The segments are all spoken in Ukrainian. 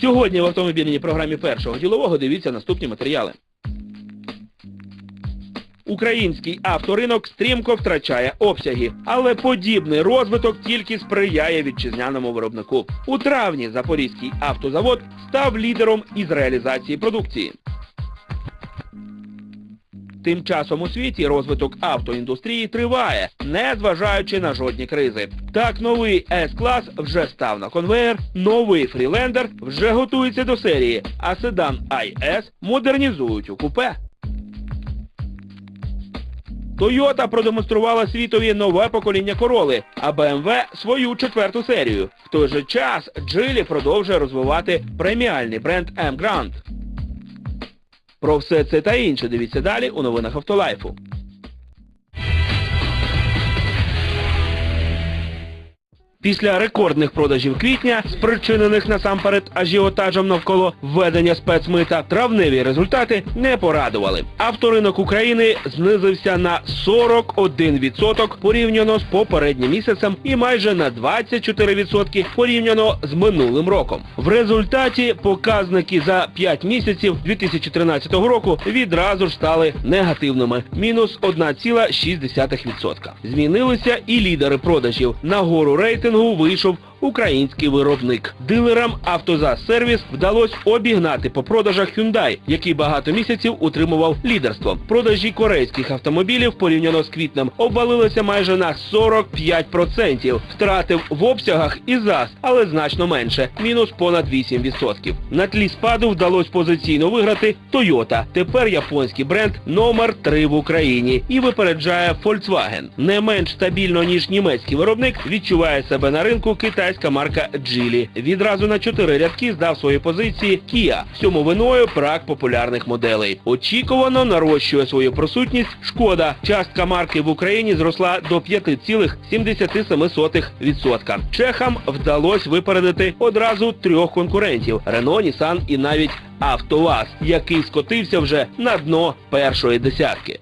Сьогодні в автомобільній програмі першого ділового дивіться наступні матеріали. Український авторинок стрімко втрачає обсяги, але подібний розвиток тільки сприяє вітчизняному виробнику. У травні Запорізький автозавод став лідером із реалізації продукції. Тим часом у світі розвиток автоіндустрії триває, не зважаючи на жодні кризи. Так, новий S-клас вже став на конвеєр, новий фрілендер вже готується до серії, а седан IS модернізують у купе. Toyota продемонструвала світові нове покоління Короли, а BMW – свою четверту серію. В той же час Geely продовжує розвивати преміальний бренд M-Grand. Про все це та інше дивіться далі у новинах Автолайфу. Після рекордних продажів квітня, спричинених насамперед ажіотажем навколо введення спецмита, травневі результати не порадували. Авторинок України знизився на 41% порівняно з попереднім місяцем і майже на 24% порівняно з минулим роком. В результаті показники за 5 місяців 2013 року відразу ж стали негативними – мінус 1,6%. Змінилися і лідери продажів. На гору рейтингу вийшов український виробник. Дилерам «Автозас-сервіс» вдалося обігнати по продажах Hyundai, який багато місяців утримував лідерство. Продажі корейських автомобілів порівняно з квітнем обвалилися майже на 45%. Втратив в обсягах і ЗАЗ, але значно менше – мінус понад 8%. На тлі спаду вдалося позиційно виграти Toyota. Тепер японський бренд номер 3 в Україні і випереджає Volkswagen. Не менш стабільно, ніж німецький виробник, відчуває себе на ринку китайська марка Geely. Відразу на чотири рядки здав свої позиції Kia. Всьому виною брак популярних моделей. Очікувано нарощує свою присутність Шкода. Частка марки в Україні зросла до 5,77%. Чехам вдалося випередити одразу трьох конкурентів Renault, Nissan і навіть АвтоВАЗ, який скотився вже на дно першої десятки.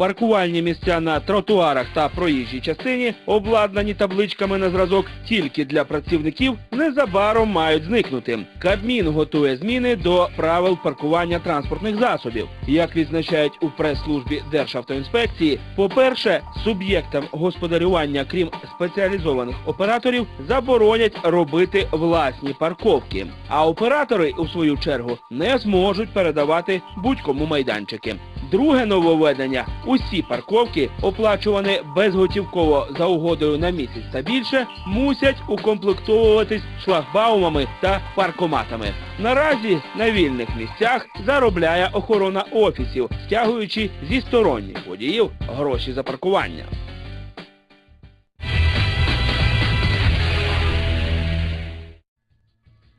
Паркувальні місця на тротуарах та проїжджій частині, обладнані табличками на зразок тільки для працівників, незабаром мають зникнути. Кабмін готує зміни до правил паркування транспортних засобів. Як відзначають у прес-службі Державтоінспекції, по-перше, суб'єктам господарювання, крім спеціалізованих операторів, заборонять робити власні парковки. А оператори, у свою чергу, не зможуть передавати будь-кому майданчики. Друге нововведення – усі парковки, оплачувані безготівково за угодою на місяць та більше, мусять укомплектовуватись шлагбаумами та паркоматами. Наразі на вільних місцях заробляє охорона офісів, стягуючи зі сторонніх водіїв гроші за паркування.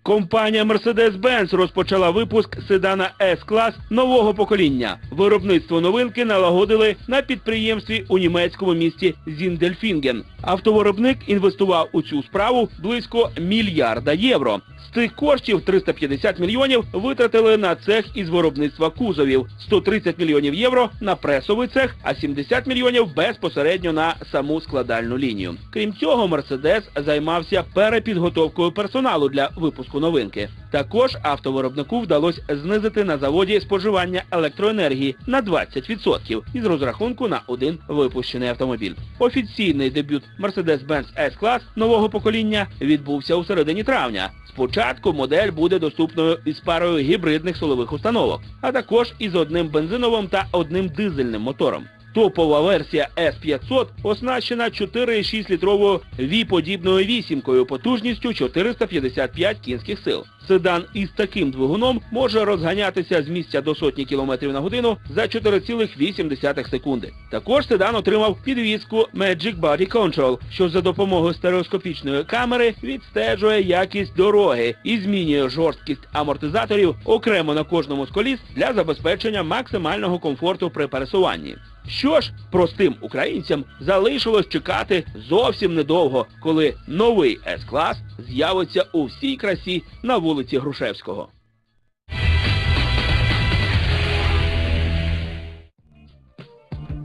Компанія Mercedes-Benz розпочала випуск седана S-клас нового покоління. Виробництво новинки налагодили на підприємстві у німецькому місті Зіндельфінген. Автовиробник інвестував у цю справу близько мільярда євро. З цих коштів 350 мільйонів витратили на цех із виробництва кузовів, 130 мільйонів євро на пресовий цех, а 70 мільйонів безпосередньо на саму складальну лінію. Крім цього, Мерседес займався перепідготовкою персоналу для випуску новинки. Також автовиробнику вдалося знизити на заводі споживання електроенергії на 20% із розрахунку на один випущений автомобіль. Офіційний дебют Mercedes-Benz S-клас нового покоління відбувся у середині травня. Спочатку модель буде доступною із парою гібридних силових установок, а також із одним бензиновим та одним дизельним мотором. Топова версія S500 оснащена 4,6-літровою V-подібною вісімкою потужністю 455 кінських сил. Седан із таким двигуном може розганятися з місця до сотні км на годину за 4,8 секунди. Також седан отримав підвіску Magic Body Control, що за допомогою стереоскопічної камери відстежує якість дороги і змінює жорсткість амортизаторів окремо на кожному з коліс для забезпечення максимального комфорту при пересуванні. Що ж, простим українцям залишилось чекати зовсім недовго, коли новий С-клас з'явиться у всій красі на вулиці Грушевського.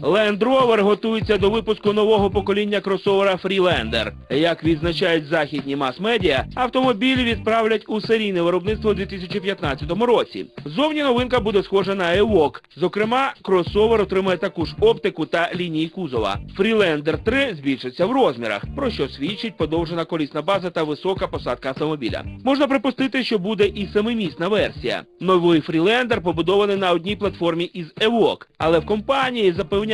Land Rover готується до випуску нового покоління кросовера Freelander. Як відзначають західні мас-медіа, автомобіль відправлять у серійне виробництво у 2015 році. Зовні новинка буде схожа на Evoque. Зокрема, кросовер отримає таку ж оптику та лінії кузова. Freelander 3 збільшиться в розмірах, про що свідчить подовжена колісна база та висока посадка автомобіля. Можна припустити, що буде і семимісна версія. Новий Freelander побудований на одній платформі із Evoque, але в компанії запевняють,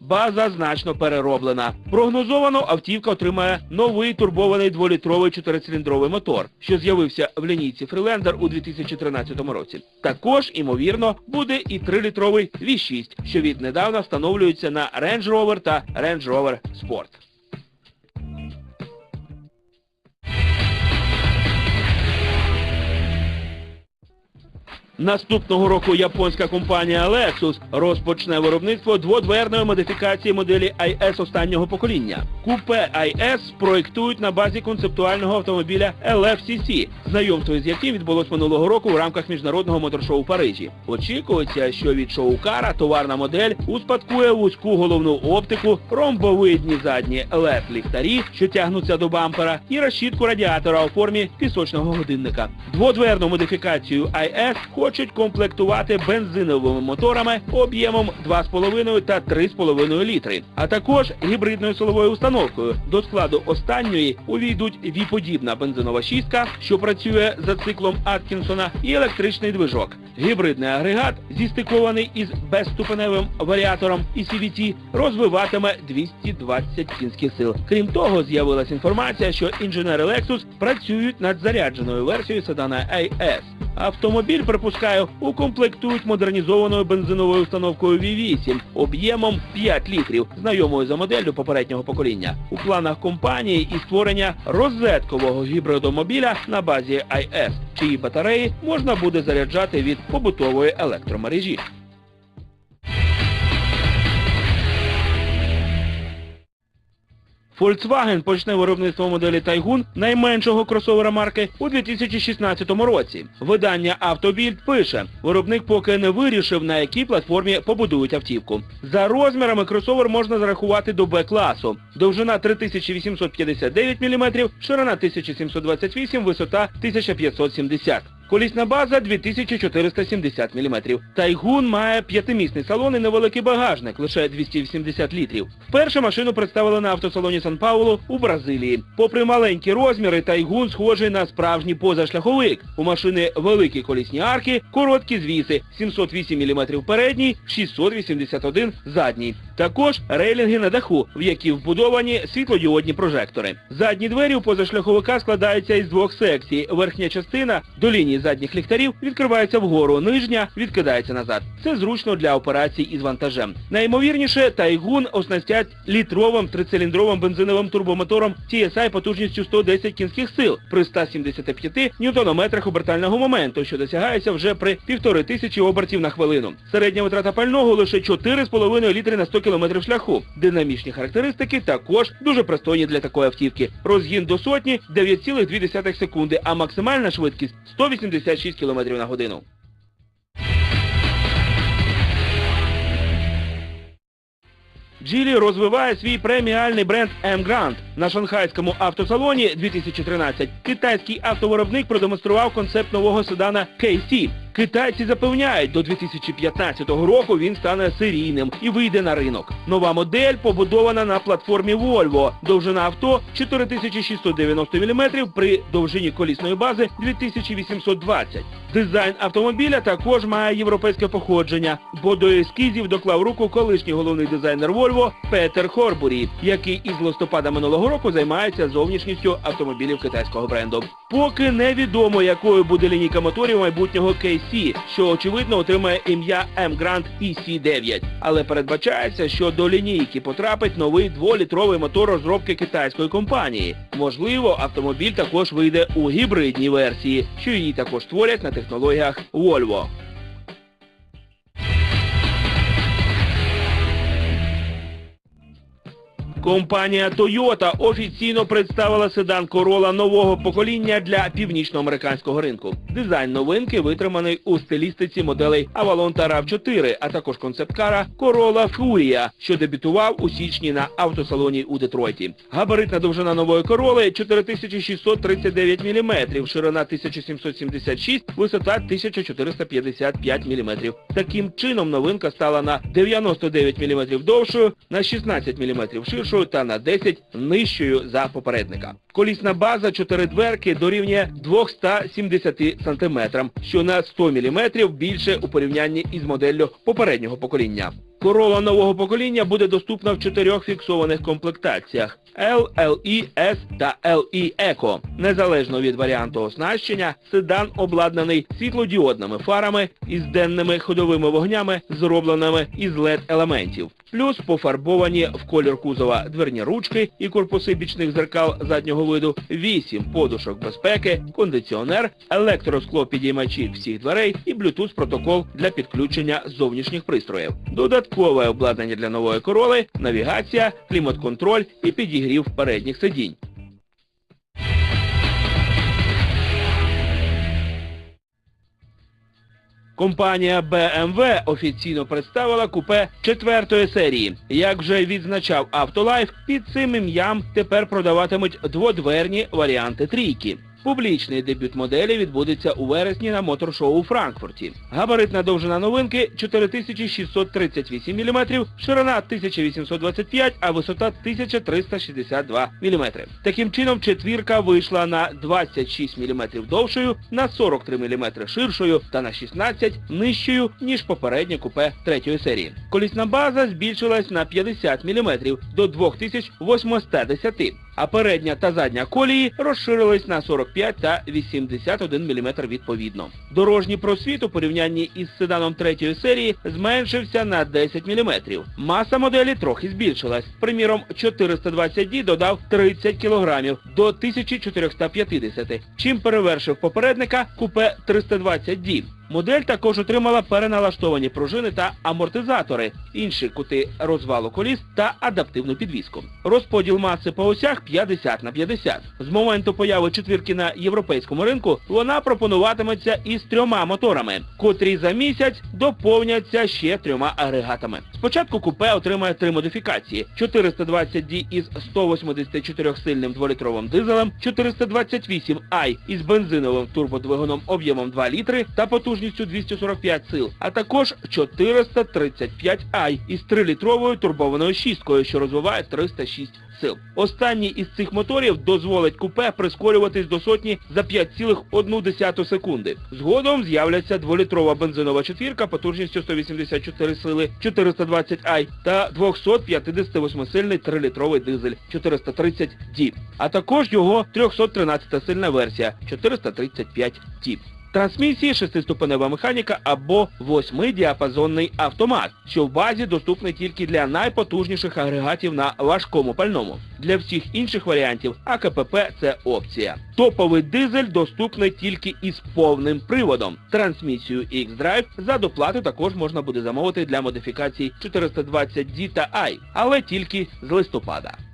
база значно перероблена. Прогнозовано автівка отримає новий турбований дволітровий чотирициліндровий мотор, що з'явився в лінійці Freelander у 2013 році. Також, імовірно, буде і 3-літровий V6, що віднедавна встановлюється на Range Rover та Range Rover Sport. Наступного року японська компанія Lexus розпочне виробництво дводверної модифікації моделі IS останнього покоління. Купе IS проєктують на базі концептуального автомобіля LFCC, знайомство з яким відбулось минулого року в рамках міжнародного моторшоу в Парижі. Очікується, що від шоу-кара товарна модель успадкує вузьку головну оптику, ромбовидні задні led ліхтарі, що тягнуться до бампера, і решітку радіатора у формі пісочного годинника. Дводверну модифікацію IS хочуть комплектувати бензиновими моторами об'ємом 2,5 та 3,5 літри, а також гібридною силовою установкою. До складу останньої увійдуть віподібна бензинова шістка, що працює за циклом Аткінсона, і електричний движок. Гібридний агрегат, зістикований із безступеневим варіатором і CVT, розвиватиме 220 кінських сил. Крім того, з'явилася інформація, що інженери Lexus працюють над зарядженою версією седана AS. Автомобіль, припускаю, укомплектують модернізованою бензиновою установкою V8 об'ємом 5 літрів, знайомою за моделлю попереднього покоління. У планах компанії і створення розеткового гібридомобіля на базі IS, чиї батареї можна буде заряджати від побутової електромережі. Volkswagen почне виробництво моделі Taygun, найменшого кросовера марки, у 2016 році. Видання Автобільд пише, виробник поки не вирішив, на якій платформі побудують автівку. За розмірами кросовер можна зарахувати до Б-класу. Довжина 3859 мм, ширина 1728, висота 1570 Колісна база 2470 мм. Тайгун має п'ятимісний салон і невеликий багажник, лише 280 літрів. Вперше машину представили на автосалоні Сан-Паулу у Бразилії. Попри маленькі розміри, Тайгун схожий на справжній позашляховик. У машини великі колісні арки, короткі звіси, 708 мм передній, 681 задній. Також рейлінги на даху, в які вбудовані світлодіодні прожектори. Задні двері у позашляховика складаються із двох секцій. Верхня частина до лінії задніх ліхтарів відкривається вгору, нижня відкидається назад. Це зручно для операцій із вантажем. Найімовірніше, Тайгун оснастять літровим трициліндровим бензиновим турбомотором TSI потужністю 110 кінських сил при 175 ньютонометрах обертального моменту, що досягається вже при півтори тисячі обертів на хвилину. Середня витрата пального лише 4,5 літри на 100 км шляху. Динамічні характеристики також дуже пристойні для такої автівки. Розгін до сотні 9,2 секунди, а максимальна швидкість 186 км на годину. Джілі розвиває свій преміальний бренд M-Grand. На шанхайському автосалоні 2013 китайський автовиробник продемонстрував концепт нового седана KC. Китайці запевняють, до 2015 року він стане серійним і вийде на ринок. Нова модель побудована на платформі Volvo. Довжина авто 4690 мм при довжині колісної бази 2820. Дизайн автомобіля також має європейське походження, бо до ескізів доклав руку колишній головний дизайнер Volvo Петер Хорбурі, який із листопада минулого року займається зовнішністю автомобілів китайського бренду. Поки невідомо, якою буде лінійка моторів майбутнього KC, що очевидно отримає ім'я M-Grand EC9. Але передбачається, що до лінійки потрапить новий дволітровий мотор розробки китайської компанії. Можливо, автомобіль також вийде у гібридній версії, що її також створять на технологіях Volvo. Компанія Toyota офіційно представила седан Corolla нового покоління для північноамериканського ринку. Дизайн новинки витриманий у стилістиці моделей Avalon та RAV4, а також концепт-кара Corolla Furia, що дебютував у січні на автосалоні у Детройті. Габаритна довжина нової Corolla 4639 мм, ширина 1776, висота 1455 мм. Таким чином новинка стала на 99 мм довшою, на 16 мм ширшою та на 10 нижчою за попередника. Колісна база чотиридверки дорівнює 270 см, що на 100 мм більше у порівнянні із моделлю попереднього покоління. Корола нового покоління буде доступна в чотирьох фіксованих комплектаціях L, LE, S та LE Eco. Незалежно від варіанту оснащення, седан обладнаний світлодіодними фарами із денними ходовими вогнями, зробленими із LED-елементів. Плюс пофарбовані в колір кузова дверні ручки і корпуси бічних зеркал заднього виду, 8 подушок безпеки, кондиціонер, електроскло підіймачі всіх дверей і Bluetooth протокол для підключення зовнішніх пристроїв. Додаткове обладнання для нової короли, навігація, клімат-контроль і підігрів передніх сидінь. Компанія BMW офіційно представила купе четвертої серії. Як вже відзначав Автолайф, під цим ім'ям тепер продаватимуть дводверні варіанти трійки. Публічний дебют моделі відбудеться у вересні на моторшоу у Франкфурті. Габаритна довжина новинки 4638 мм, ширина 1825, а висота 1362 мм. Таким чином, четвірка вийшла на 26 мм довшою, на 43 мм ширшою та на 16 нижчою, ніж попереднє купе третьої серії. Колісна база збільшилась на 50 мм до 2810 а передня та задня колії розширились на 45 та 81 мм відповідно. Дорожній просвіт у порівнянні із седаном третьої серії зменшився на 10 мм. Маса моделі трохи збільшилась. Приміром, 420D додав 30 кг до 1450, чим перевершив попередника купе 320D. Модель також отримала переналаштовані пружини та амортизатори, інші кути розвалу коліс та адаптивну підвіску. Розподіл маси по осях 50 на 50. З моменту появи четвірки на європейському ринку вона пропонуватиметься із трьома моторами, котрі за місяць доповняться ще трьома агрегатами. Спочатку купе отримає три модифікації: 420D із 184-сильним 2-літровим дизелем, 428i із бензиновим турбодвигуном об'ємом 2 літри та потужністю 245 сил, а також 435i із 3-літровою турбованою шісткою, що розвиває 306 сил. Останній із цих моторів дозволить купе прискорюватись до сотні за 5,1 секунди. Згодом з'являться 2-літрова бензинова четвірка потужністю 184 сили 420i та 258-сильний 3-літровий дизель 430D, а також його 313-сильна версія 435D. Трансмісії шестиступенева механіка або восьмидіапазонний автомат, що в базі доступний тільки для найпотужніших агрегатів на важкому пальному. Для всіх інших варіантів АКПП це опція. Топовий дизель доступний тільки із повним приводом. Трансмісію X-Drive за доплату також можна буде замовити для модифікацій 420D та I, але тільки з листопада.